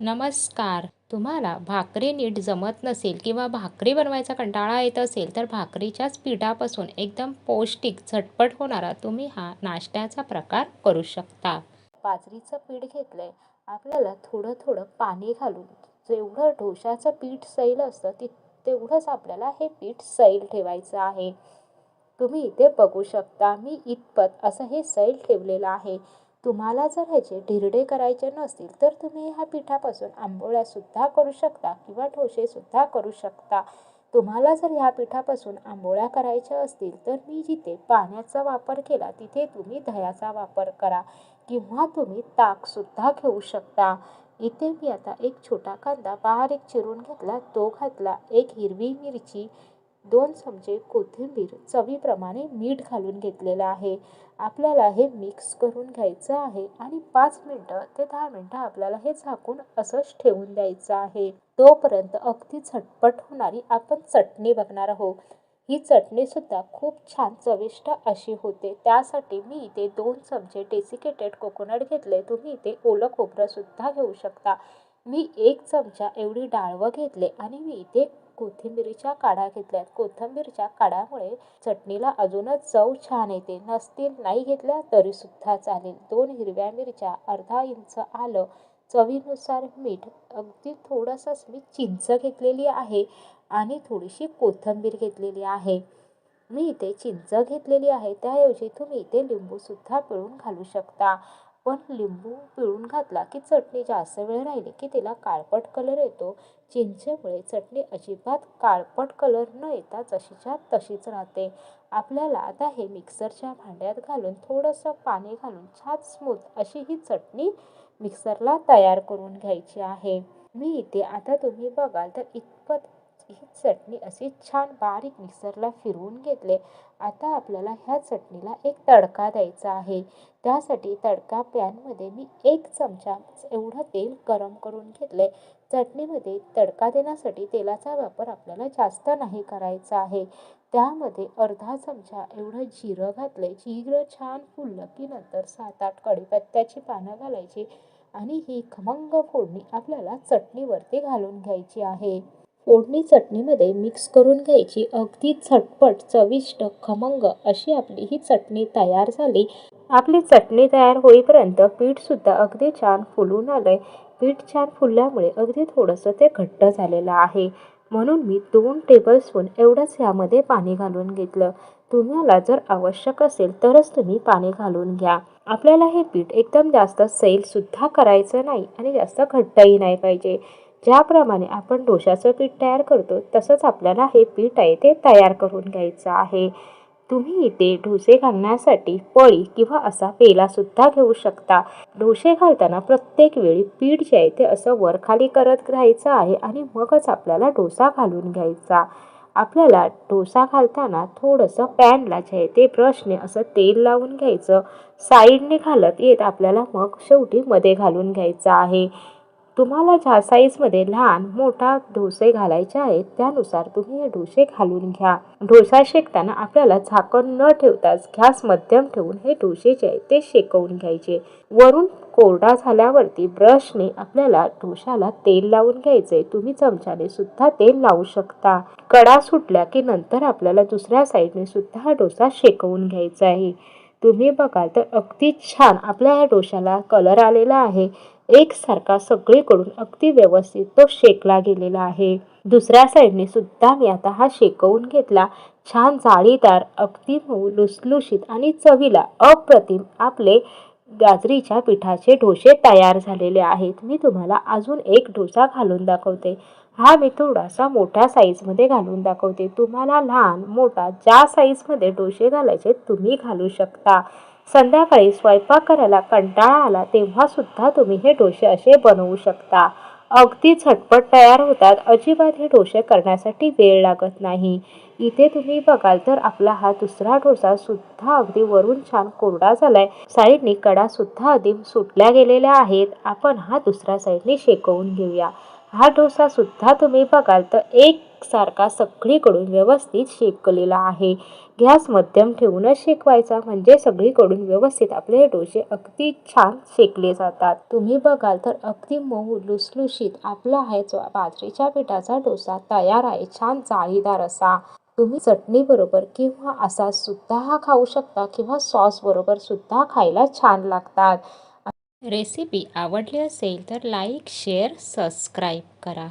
नमस्कार. तुम्हाला भाकरी नीट जमत नसेल किंवा भाकरी बनवायचा कंटाळा येत असेल तर भाकरीच्याच पिठापासून एकदम पौष्टिक झटपट होणारा तुम्ही हा नाश्त्याचा प्रकार करू शकता. बाजरीचं पीठ घेतलंय. आपल्याला थोडं थोडं पाणी घालून जेवढं ढोशाचं पीठ सैल असतं ति तेवढंच आपल्याला हे पीठ सैल ठेवायचं आहे. तुम्ही इथे बघू शकता मी इतपत असं हे सैल ठेवलेलं आहे. तुम्हाला जर ह्याचे धिरडे करायचे नसतील तर तुम्ही ह्या पिठापासून आंबोळ्यासुद्धा करू शकता किंवा ठोसेसुद्धा करू शकता. तुम्हाला जर ह्या पिठापासून आंबोळ्या करायच्या असतील तर मी जिथे पाण्याचा वापर केला तिथे तुम्ही दह्याचा वापर करा किंवा तुम्ही ताकसुद्धा घेऊ शकता. इथे मी आता एक छोटा कांदा बारीक चिरून घेतला तो घातला एक हिरवी मिरची दोन चमचे कोथिंबीर चवीप्रमाणे मीठ घालून घेतलेलं आहे. आपल्याला हे मिक्स करून घ्यायचं आहे आणि पाच मिनटं ते दहा मिनटं आपल्याला हे झाकून असंच ठेवून द्यायचं आहे. तोपर्यंत अगदी झटपट होणारी आपण चटणी बघणार आहोत. ही चटणीसुद्धा खूप छान चविष्ट अशी होते. त्यासाठी मी इथे दोन चमचे डेसिकेटेड कोकोनट घेतले. तुम्ही इथे ओलं खोबरंसुद्धा घेऊ शकता. मी एक चमचा एवढी डाळवं घेतले आणि मी इथे कोथिंबीरीच्या काढा घेतल्यात. कोथिंबीरच्या काढामुळे चटणीला अजूनच चव छान येते. नसतील नाही घेतल्या तरीसुद्धा चालेल. दोन हिरव्या मिरच्या अर्धा इंच आलं चवीनुसार मीठ. अगदी थोडंसंच मी चिंच घेतलेली आहे आणि थोडीशी कोथिंबीर घेतलेली आहे. मी इथे चिंच घेतलेली आहे. त्याऐवजी तुम्ही इथे लिंबूसुद्धा पिळून घालू शकता. पण लिंबू पिळून घातला की चटणी जास्त वेळ राहिली की तिला काळपट कलर येतो. चिंचेमुळे चटणी अजिबात काळपट कलर न येता जशीच्या तशीच राहते. आपल्याला आता हे मिक्सरच्या भांड्यात घालून थोडंसं पाणी घालून छान स्मूथ अशी ही चटणी मिक्सरला तयार करून घ्यायची आहे. मी इथे आता तुम्ही बघाल तर इतपत ही चटणी अशी छान बारीक मिक्सरला फिरवून घेतले. आता आपल्याला ह्या चटणीला एक तडका द्यायचा आहे. त्यासाठी तडका पॅनमध्ये मी एक चमचा एवढं तेल गरम करून घेतले. चटणीमध्ये तडका देण्यासाठी तेलाचा वापर आपल्याला जास्त नाही करायचा आहे. त्यामध्ये अर्धा चमचा एवढं जिरं घातले. जिरं छान फुललं की नंतर सात आठ कढीपत्त्याची पानं घालायची आणि ही खमंग फोडणी आपल्याला चटणीवरती घालून घ्यायची आहे. फोडणी चटणीमध्ये मिक्स करून घ्यायची. अगदी झटपट चविष्ट खमंग अशी आपली ही चटणी तयार झाली. आपली चटणी तयार होईपर्यंत पीठसुद्धा अगदी छान फुलून आलंय. पीठ छान फुलल्यामुळे अगदी थोडंसं ते घट्ट झालेलं आहे. म्हणून मी दोन टेबलस्पून एवढंच ह्यामध्ये पाणी घालून घेतलं. तुम्हाला जर आवश्यक असेल तरच तुम्ही पाणी घालून घ्या. आपल्याला हे पीठ एकदम जास्त सैलसुद्धा करायचं नाही आणि जास्त घट्टही नाही पाहिजे. ज्याप्रमाणे आपण डोशाचं पीठ तयार करतो तसंच आपल्याला हे पीठ आहे ते तयार करून घ्यायचं आहे. तुम्ही इथे डोसे घालण्यासाठी पळी किंवा असा पेलासुद्धा घेऊ शकता. डोसे घालताना प्रत्येक वेळी पीठ जे आहे ते असं वरखाली करत राहायचं आहे आणि मगच आपल्याला डोसा घालून घ्यायचा. आपल्याला डोसा घालताना थोडंसं पॅनला जे आहे ते ब्रशने असं तेल लावून घ्यायचं. साईडने घालत येत आपल्याला मग शेवटी मध्ये घालून घ्यायचं आहे. तुम्हाला ज्या साईजमध्ये लहान मोठा डोसे घालायचे आहेत त्यानुसार तुम्ही हे डोसे घालून घ्या. डोसा शेकताना आपल्याला झाकण न ठेवताच गॅस मध्यम ठेवून हे डोसे जे आहेत ते शेकवून घ्यायचे. वरून कोरडा झाल्यावरती ब्रशने आपल्याला डोशाला तेल लावून घ्यायचे तुम्ही चमच्याने सुद्धा तेल लावू शकता. कडा सुटल्या की नंतर आपल्याला दुसऱ्या साईडने सुद्धा हा डोसा शेकवून घ्यायचा आहे. तुम्ही बघाल तर अगदी छान आपल्या ह्या डोशाला कलर आलेला आहे. एकसारखा सगळीकडून अगदी व्यवस्थित तो शेकला गेलेला आहे. दुसऱ्या साईडने सुद्धा मी आता हा शेकवून घेतला. छान जाळीदार अगदी मऊ लुसलुशीत आणि चवीला अप्रतिम आपले गाजरीच्या पिठाचे डोसे तयार झालेले आहेत. मी तुम्हाला अजून एक डोसा घालून दाखवते. हा मी थोडासा मोठ्या साईजमध्ये घालून दाखवते. तुम्हाला लहान मोठा ज्या साईजमध्ये डोसे घालायचे तुम्ही घालू शकता. संध्याकाळी स्वयंपाक करायला कंटाळा आला तेव्हा सुद्धा तुम्ही हे डोसे असे बनवू शकता. अगदी झटपट तयार होतात. अजिबात हे डोसे करण्यासाठी वेळ लागत नाही. इथे तुम्ही बघाल तर आपला हा दुसरा डोसा सुद्धा अगदी वरून छान कोरडा झालाय. साईडने कडा सुद्धा अधिक सुटल्या गेलेल्या आहेत. आपण हा दुसऱ्या साईडने शेकवून घेऊया. हा डोसासुद्धा तुम्ही बघाल तर एकसारखा सगळीकडून व्यवस्थित शेकलेला आहे. गॅस मध्यम ठेवूनच शेकवायचा म्हणजे सगळीकडून व्यवस्थित आपले डोसे अगदी छान शेकले जातात. तुम्ही बघाल तर अगदी मऊ लुसलुशीत आपला आहे जो बाजरीच्या पिठाचा डोसा तयार आहे छान जाळीदार असा. तुम्ही चटणी बरोबर किंवा असा सुद्धा हा खाऊ शकता किंवा सॉस बरोबर सुद्धा खायला छान लागतात. रेसिपी आवडली असेल तर लाईक शेअर सबस्क्राईब करा.